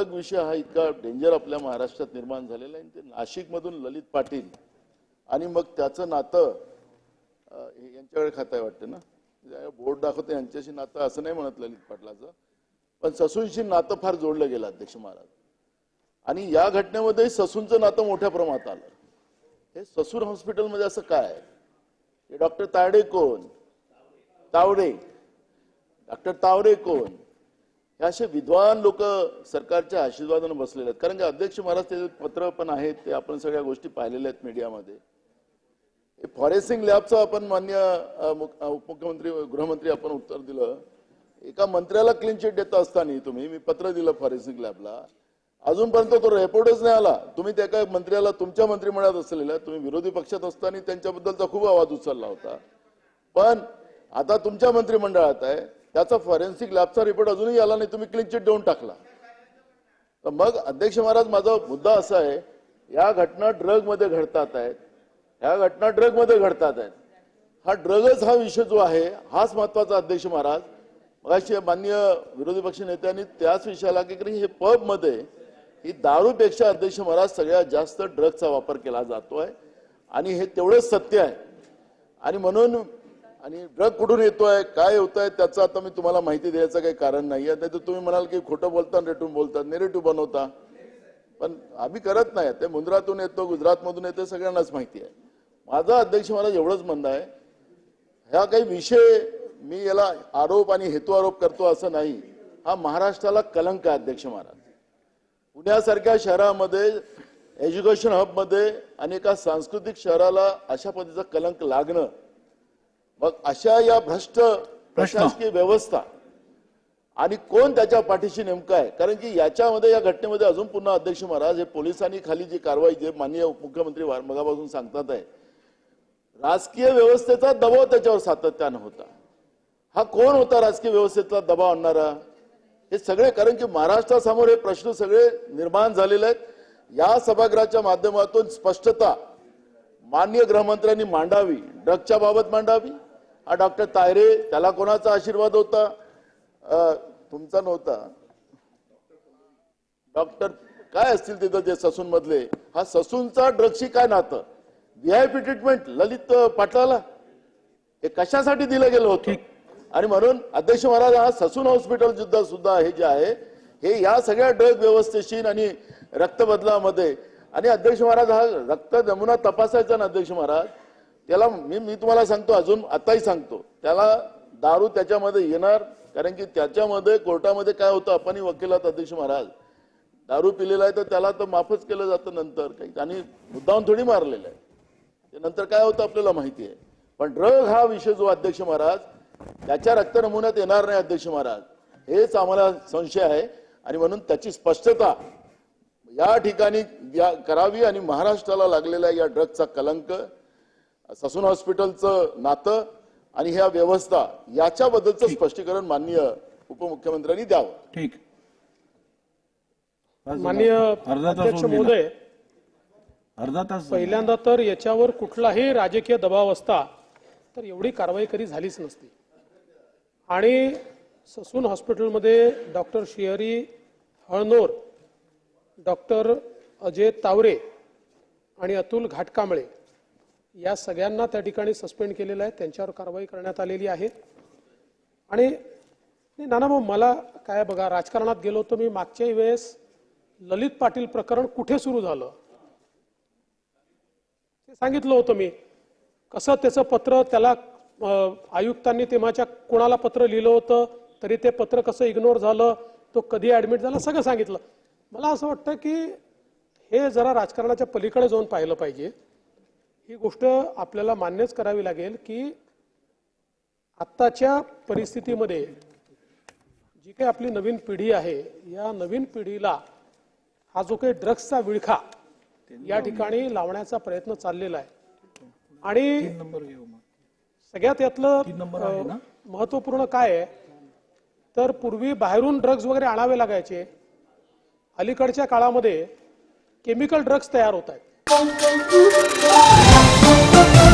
ठळक विषय हा इतका डेंजर आपल्या महाराष्ट्रात निर्माण झालेला आहे. ते नाशिकमधून ललित पाटील आणि मग त्याचं नातं यांच्याकडे खातं आहे वाटतं ना? म्हणजे बोर्ड दाखवते यांच्याशी नातं असं नाही म्हणत ललित पाटलाचं. पण ससूनशी नातं फार जोडलं गेलं अध्यक्ष महाराज. आणि या घटनेमध्ये ससूनचं नातं मोठ्या प्रमाणात आलं. हे ससून हॉस्पिटलमध्ये असं काय हे डॉक्टर तावडे कोण? तावडे. डॉक्टर तावडे कोण? हे असे विद्वान लोक सरकारच्या आशीर्वादानं बसलेले आहेत. कारण की अध्यक्ष महाराज ते पत्र पण आहेत ते आपण सगळ्या गोष्टी पाहिलेल्या आहेत मीडियामध्ये. फॉरेसिंग लॅबचं आपण मान्य उपमुख्यमंत्री गृहमंत्री आपण उत्तर दिलं. एका मंत्र्याला क्लीन चिट देत असताना तुम्ही मी पत्र दिलं फॉरेन्सिक लॅबला. अजूनपर्यंत तो रेपोर्टच नाही आला. तुम्ही त्या एका मंत्र्याला तुमच्या मंत्रिमंडळात असलेल्या तुम्ही विरोधी पक्षात असताना त्यांच्याबद्दलचा खूप आवाज उचलला होता. पण आता तुमच्या मंत्रिमंडळात आहे त्याचा फॉरेन्सिक लॅबचा रिपोर्ट अजूनही आला नाही. तुम्ही क्लीन चिट देऊन टाकला. तर मग अध्यक्ष महाराज माझा मुद्दा असा आहे या घटना ड्रगमध्ये घडतात आहेत. ह्या घटना ड्रगमध्ये घडतात आहेत. हा ड्रगच हा विषय जो आहे हाच महत्त्वाचा अध्यक्ष महाराज. मगाशी मान्य विरोधी पक्ष नेत्यांनी त्याच विषयाला की हे पबमध्ये ही दारूपेक्षा अध्यक्ष महाराज सगळ्यात जास्त ड्रगचा वापर केला जातोय. आणि हे तेवढंच सत्य आहे. आणि म्हणून आणि ड्रग कुठून येतोय काय होत आहे त्याचं आता मी तुम्हाला माहिती द्यायचं काही कारण नाही आहे. नाही तर तुम्ही म्हणाल की खोटं बोलता रेटून बोलतात नेरेटिव्ह बनवता. पण आम्ही करत नाही. ते मुंद्रातून येतो गुजरातमधून येतो सगळ्यांनाच माहिती आहे. माझा अध्यक्ष मला एवढंच म्हणणं आहे. ह्या काही विषय मी याला आरोप आणि हेतू आरोप करतो असं नाही. हा महाराष्ट्राला कलंक आहे अध्यक्ष महाराज. पुण्यासारख्या शहरामध्ये एज्युकेशन हबमध्ये आणि एका सांस्कृतिक शहराला अशा पद्धतीचा कलंक लागणं मग अशा या भ्रष्ट प्रशासकीय व्यवस्था आणि कोण त्याच्या पाठीशी नेमकं आहे? कारण की याच्यामध्ये या घटनेमध्ये अजून पुन्हा अध्यक्ष महाराज हे पोलिसांनी खाली जी कारवाई जे माननीय उपमुख्यमंत्री वार- मगापासून सांगतात आहे राजकीय व्यवस्थेचा दबाव त्याच्यावर सातत्यानं होता. हा कोण होता राजकीय व्यवस्थेतला दबाव आणणारा? हे सगळे कारण की महाराष्ट्रासमोर हे प्रश्न सगळे निर्माण झालेले आहेत. या सभागृहाच्या माध्यमातून स्पष्टता मान्य गृहमंत्र्यांनी मांडावी ड्रगच्या बाबत मांडावी डॉक्टर तायरे त्याला कोणाचा आशीर्वाद होता? तुमचा नव्हता. डॉक्टर काय असतील तिथं ते ससून मधले हा ससूनचा ड्रगशी काय नातं? व्हीआयपी ट्रीटमेंट ललित पाटलाला? हे कशासाठी दिलं गेलं होतं? आणि म्हणून अध्यक्ष महाराज हा ससून हॉस्पिटल सुद्धा सुद्धा हे जे आहे हे या सगळ्या ड्रग व्यवस्थेशी आणि रक्त बदलामध्ये आणि अध्यक्ष महाराज हा रक्त नमुना तपासायचा ना अध्यक्ष महाराज? त्याला मी मी तुम्हाला सांगतो अजून आताही सांगतो. त्याला दारू त्याच्यामध्ये येणार कारण की त्याच्यामध्ये कोर्टामध्ये काय होतं आपण वकिलात अध्यक्ष महाराज. दारू पिलेला आहे तर त्याला तर माफच केलं जातं नंतर काही. आणि मुद्दाहून थोडी मारलेलं आहे. ते नंतर काय होतं आपल्याला माहिती आहे. पण ड्रग हा विषय जो अध्यक्ष महाराज त्याच्या रक्त नमुन्यात येणार नाही अध्यक्ष महाराज. हेच आम्हाला संशय आहे. आणि म्हणून त्याची स्पष्टता या ठिकाणी या करावी आणि महाराष्ट्राला लागलेला या ड्रगचा कलंक. ससून हॉस्पिटलचं नातं आणि ह्या व्यवस्था याच्याबद्दलचं स्पष्टीकरण माननीय उपमुख्यमंत्र्यांनी द्यावं. ठीक. माननीय अर्धा तास अध्यक्ष. महोदय अर्धा तास पहिल्यांदा तर याच्यावर कुठलाही राजकीय दबाव असता तर एवढी कारवाई कधी झालीच नसती. आणि ससून हॉस्पिटलमध्ये डॉक्टर शियरी हळनोर डॉक्टर अजय तावरे आणि अतुल घाटकांबळे या सगळ्यांना त्या ठिकाणी सस्पेंड केलेलं आहे. त्यांच्यावर कारवाई करण्यात आलेली आहे. आणि नाना भाऊ मला काय बघा राजकारणात गेलो होतो मी. मागच्याही वेळेस ललित पाटील प्रकरण कुठे सुरू झालं? ते सांगितलं होतं मी. कसं त्याचं पत्र त्याला आयुक्तांनी तेव्हाच्या कोणाला पत्र लिहिलं होतं तरी ते पत्र कसं इग्नोर झालं तो कधी ऍडमिट झाला सगळं सांगितलं. मला असं वाटतं की हे जरा राजकारणाच्या पलीकडे जाऊन पाहिलं पाहिजे. ही गोष्ट आपल्याला मान्यच करावी लागेल की आत्ताच्या परिस्थितीमध्ये जी काही आपली नवीन पिढी आहे या नवीन पिढीला हा जो काही ड्रग्सचा विळखा या ठिकाणी लावण्याचा प्रयत्न चाललेला आहे. आणि सगळ्यात यातलं महत्त्वपूर्ण काय आहे? तर पूर्वी बाहेरून ड्रग्ज वगैरे आणावे लागायचे. अलीकडच्या काळामध्ये केमिकल ड्रग्ज तयार होत आहेत. Thank you.